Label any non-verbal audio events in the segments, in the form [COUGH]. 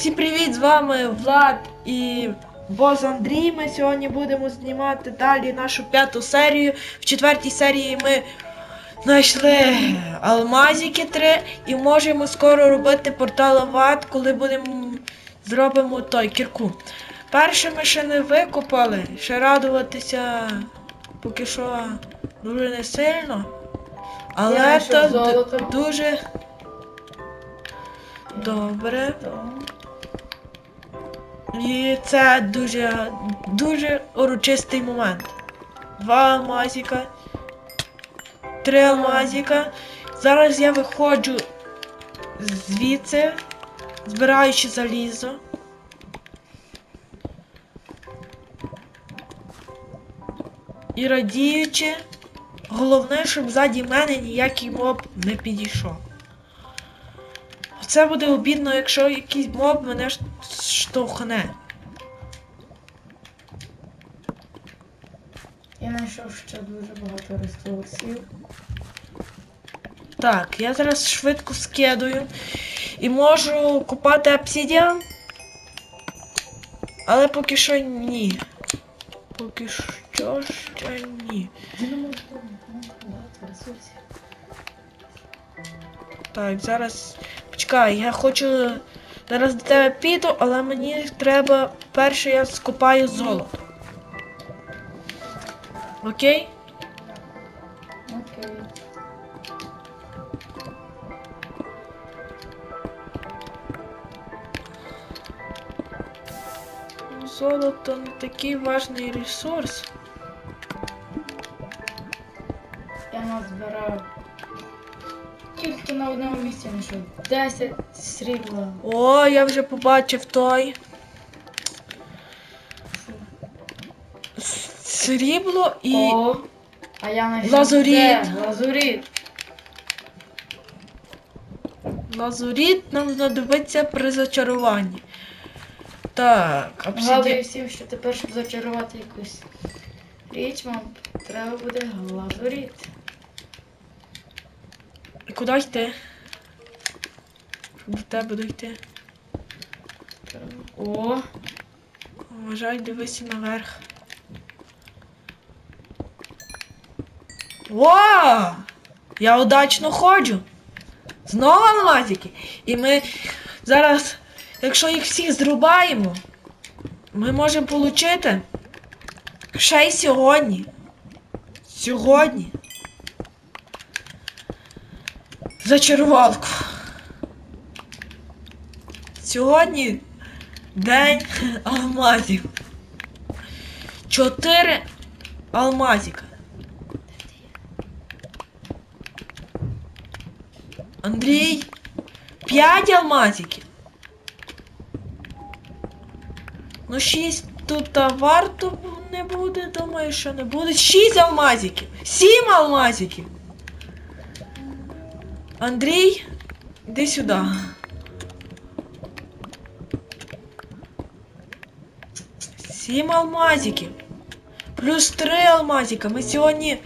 Всім привіт! З вами Влад і Боз Андрій. Ми сьогодні будемо знімати далі нашу п'яту серію. В четвертій серії ми знайшли алмазики 3 і можемо скоро робити портал в ад, коли будемо зробимо той кірку. Перше ми ще не викопали, ще радуватися поки що дуже не сильно. Але Я то дуже добре. І це дуже, дуже урочистий момент. Два алмазика. Три алмазика. Зараз я виходжу звідси, збираючи залізо. І радіючи, головне, щоб ззаді мене ніякий моб не підійшов. Це буде обідно, якщо якийсь моб мене штовхне. Я знайшов ще дуже багато ресурсів. Так, я зараз швидко скидую і можу купати обсидіан. Але поки що ні. Поки що ще ні. Так, зараз. Почекай, я хочу зараз до тебе піду, але мені треба перше я скопаю золото. Окей? Окей. Золото не такий важний ресурс. Я назбирав. Тільки на одному місці знайшов 10 срібла. О, я вже побачив той. Срібло і. О, а я знайшов Лазуріт. Де? Лазуріт. Лазуріт нам знадобиться при зачаруванні. Так, Нагадую обсидіан. всім, що тепер, щоб зачарувати якусь річ, вам треба буде лазуріт. І Куди йти? До тебе дойти. О, Вважай, дивися наверх. О! Я удачно ходжу. Знову алмазики. І ми зараз, якщо їх всіх зрубаємо, ми можемо отримати ще й сьогодні. Сьогодні. Зачарувалку. Сьогодні День алмазів. Чотири алмазика. Андрій. П'ять алмазиків. Ну, шість тут варто не буде, думаю, що не буде. Шість алмазиків. Сім алмазиків. Андрій, іди сюди. Сім алмазиків. Плюс три алмазика. Ми сьогодні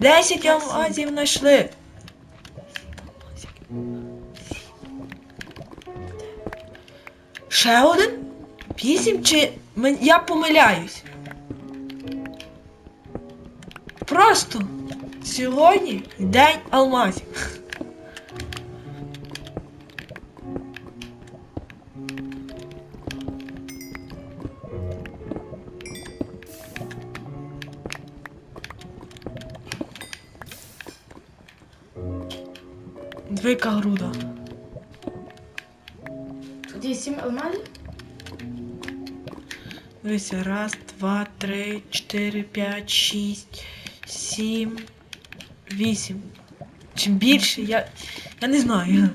10 алмазів знайшли. Ще один? Вісім чи я помиляюсь? Просто сьогодні день алмазів. Двійка груда. тут є 7 алмазів? Дивися, раз, два, три, чотири, п'ять, шість, сім, вісім. Чим більше, я. Я не знаю.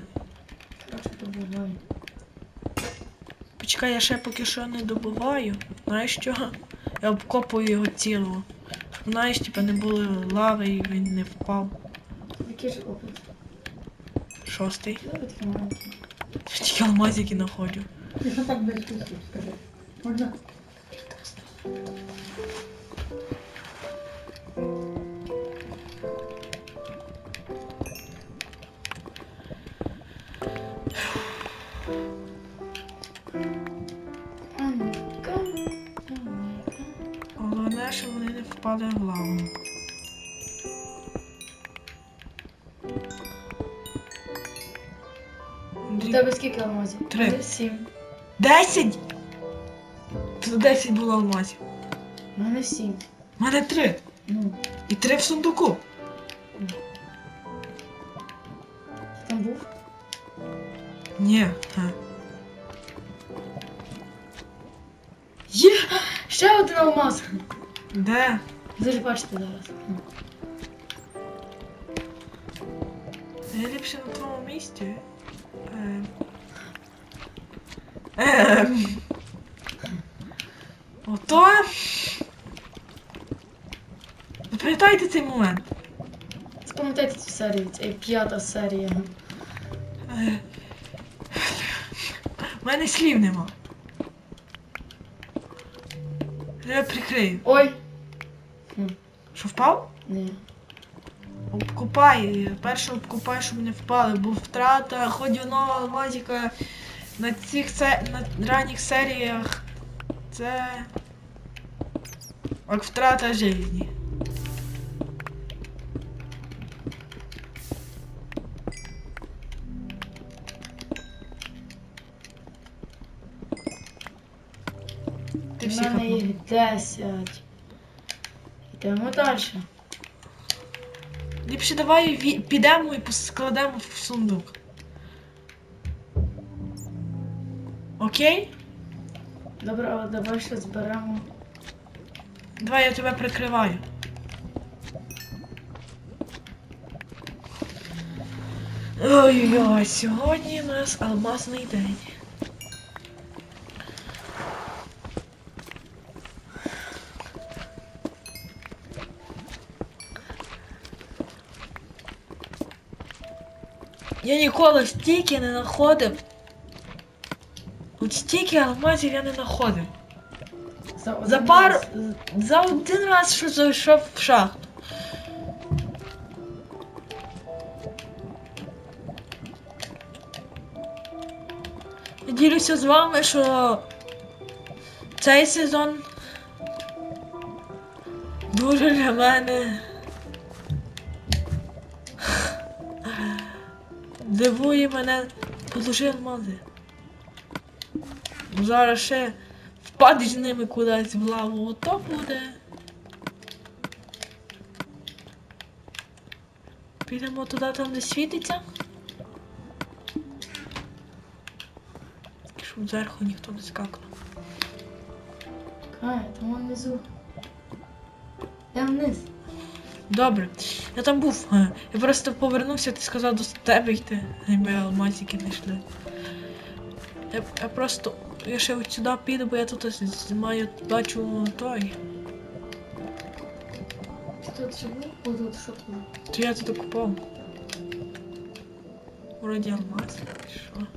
Почекай, я ще поки що не добуваю. Знаєш що? Я обкопую його цілого. Знаєш, типа не було лави і він не впав. Який ж опит? Шостий. Що? Тільки алмазики знаходжу. Ти що так близько скажи? Можна? Головне, щоб вони не впали в лаву. Тебе скільки алмазів? Три. Сім. Десять? Тут десять було алмазів. У мене сім. У мене три. Ну, І три в сундуку. ти там був? Ні. Га. Є! Ще один алмаз! Де? Ви ж бачите зараз. Ну. Я ліпше на твоєму місці. Ем. Ото. Запам'ятайте цей момент. Запам'ятайте цю серію, це п'ята серія. Е. У мене слів нема. Я прикрию. Ой! Що впав? Ні. Обкупай. Перше обкупай, щоб не впали, бо втрата ходівного алмазика на цих се... на ранніх серіях це. Як втрата житті. Ти У мене їх 10. Йдемо далі. Ліпше давай підемо і складемо в сундук. Окей? Добре, але давай ще зберемо. Давай я тебе прикриваю. Ой-ой, сьогодні у нас алмазний день. Я ніколи стільки не знаходив. От стільки алмазів я не знаходив. За, За пару. раз. За один раз, що зайшов в шахту. Я ділюся з вами, що цей сезон дуже для мене дивує мене положи алмази. Зараз ще впадеш з ними кудись в лаву, ото буде. Підемо туди, там де світиться. Щоб зверху ніхто не скакав. Ай, там внизу. Я вниз. Добре, я там був. е, Я просто повернувся, ти сказав до тебе йти. Ми алмазики не йшли. Я, я просто. Я ще от сюди піду, бо я тут ось маю бачу той. Ти тут ще був? О, тут? То я тут купав. Вроді алмаз. Що?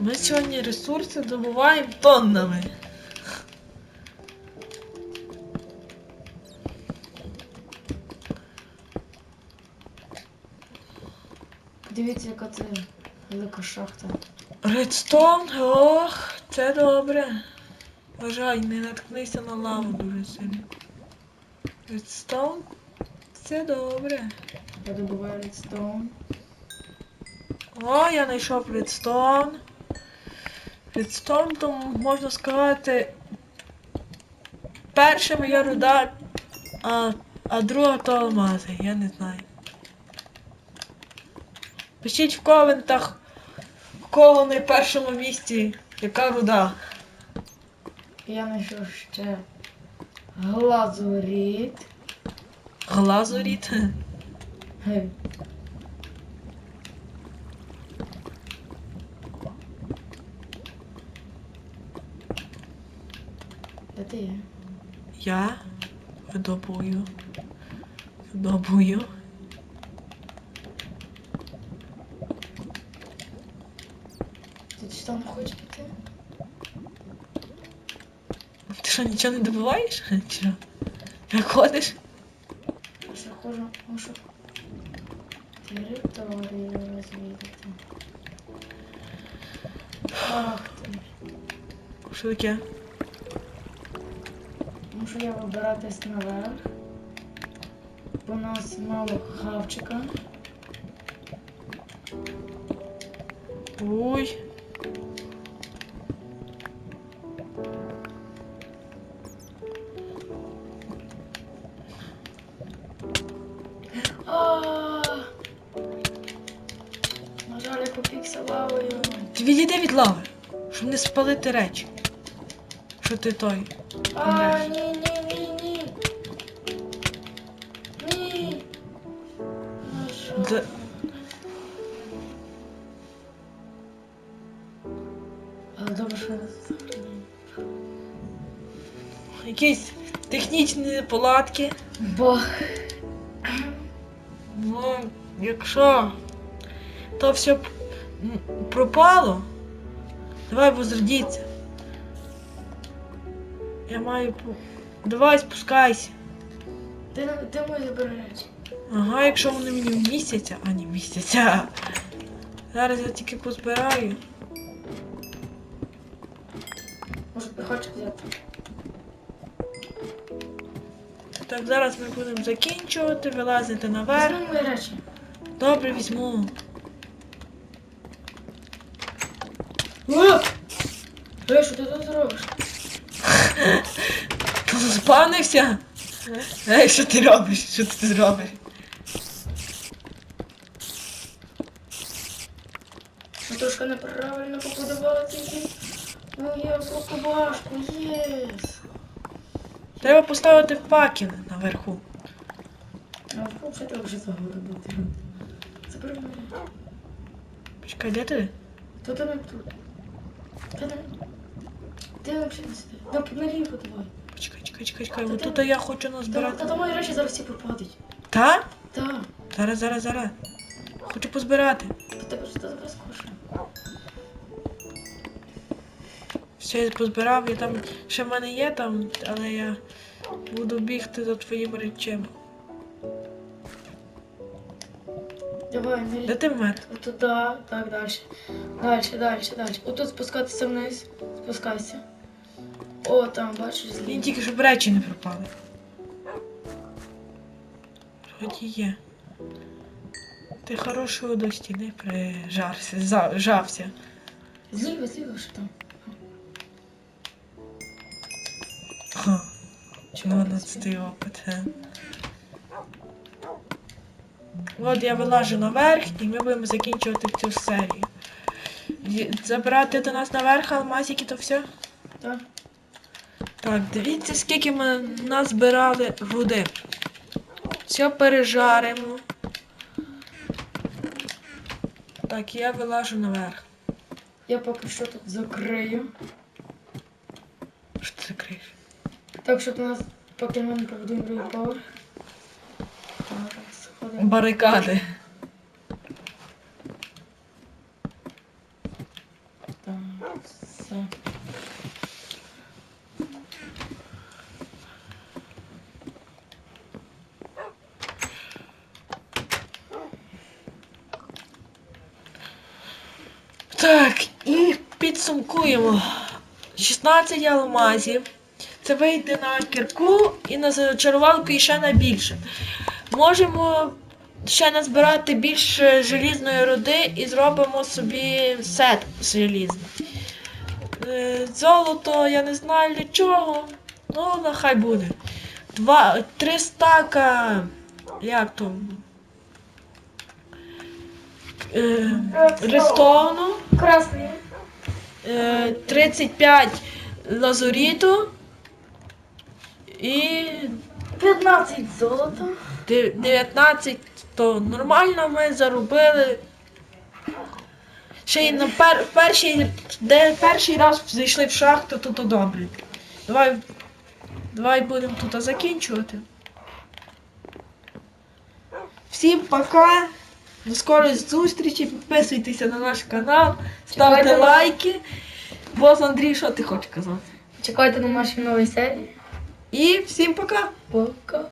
Ми сьогодні ресурси добуваємо тоннами. Подивіться, яка це велика шахта. Редстоун, ох, це добре. Вважай, не наткнися на лаву дуже сильно. Редстоун, це добре. Я добуваю редстоун. О, я знайшов редстоун. Редстоун, то можна сказати. Перша моя руда, а, а друга то алмази, я не знаю. Пишіть в коментах, кого на першому місці, яка руда. Я знайшов ще глазуріт. Глазуріт. Де ти є? Я видобую. Видобую. Ти чи там хочеш піти? Ти що, нічого не добуваєш? [LAUGHS] Чи що? Ходиш? Я ходжу, можу територію розвідати. Ах ти. Що таке? Мушу я вибиратись наверх. Бо у нас мало хавчика. Ой. Спалити речі. Що ти той? А, ні, ні, ні, ні. Ні. Але добре, що. Якісь технічні неполадки. Бог. Ну, якщо то все пропало, давай возродіться. Я маю. по- Давай спускайся. Ти, ти мої забери речі. Ага, якщо вони мені вмістяться, а не вмістяться. Зараз я тільки позбираю. Може, ти хочеш взяти? Так, зараз ми будемо закінчувати, вилазити наверх. Візьми мої речі. Добре, візьму. О! Ей, що ти тут зробиш? Ти Спавнився? Ей, що ти робиш? Що ти зробиш? Ми трошки неправильно побудували тільки. Ну є башку, єс. Треба поставити факел наверху. А взагалі треба вже загоду бути. Забери мене. Почекай, де ти? Хто там як тут? Хто там? Ти взагалі не сиди. Ну, наліво давай. Чекай, чекай, чекай. Та От тут я хочу Та, назбирати. та там мої речі зараз всі пропадуть. Та? Так. Зараз, зараз, зараз. Хочу позбирати. Та ж зараз скучно. Все, я позбирав, я там ще в мене є там, але я буду бігти за твоїми речами. Давай, Де наліво. ти вмер? Туди, так, далі. Далі, далі, далі. Отут спускатися вниз. Спускайся. О, там, бачиш, Він зліва. тільки щоб речі не пропали. Вроді є. Ти хорошого до стіни прижався, зажався. Зліва, зліва, що там? Ха. На цей опит. ге. От я вилажу наверх і ми будемо закінчувати цю серію. Забирати до нас наверх алмазики, то все? Так. Так, дивіться, скільки ми назбирали води. Все пережаримо. Так, я вилажу наверх. Я поки що тут закрию. Що ти закриєш? Так, щоб у нас, поки ми не другий поверх. Ходимо. Барикади. Так, і підсумкуємо. 16 алмазів. Це вийде на кірку і на зачарувалку і ще на більше. Можемо ще назбирати більше желізної руди і зробимо собі сет желізний. Е, Золото я не знаю для чого. Ну, нехай буде. Два, три стака. Як то? Е. Красний. Е, 35 лазуріту і 15 золота. 19 то нормально ми заробили. Ще й на пер, перший, де перший раз зайшли в шахту, то, то добре. Давай, давай будемо тут закінчувати. Всім пока. До скорої зустрічі. Підписуйтеся на наш канал, ставте Чекайте на- лайки. Бос Андрій, що ти хочеш казати? Чекайте на наші нові серії. І всім пока! Пока.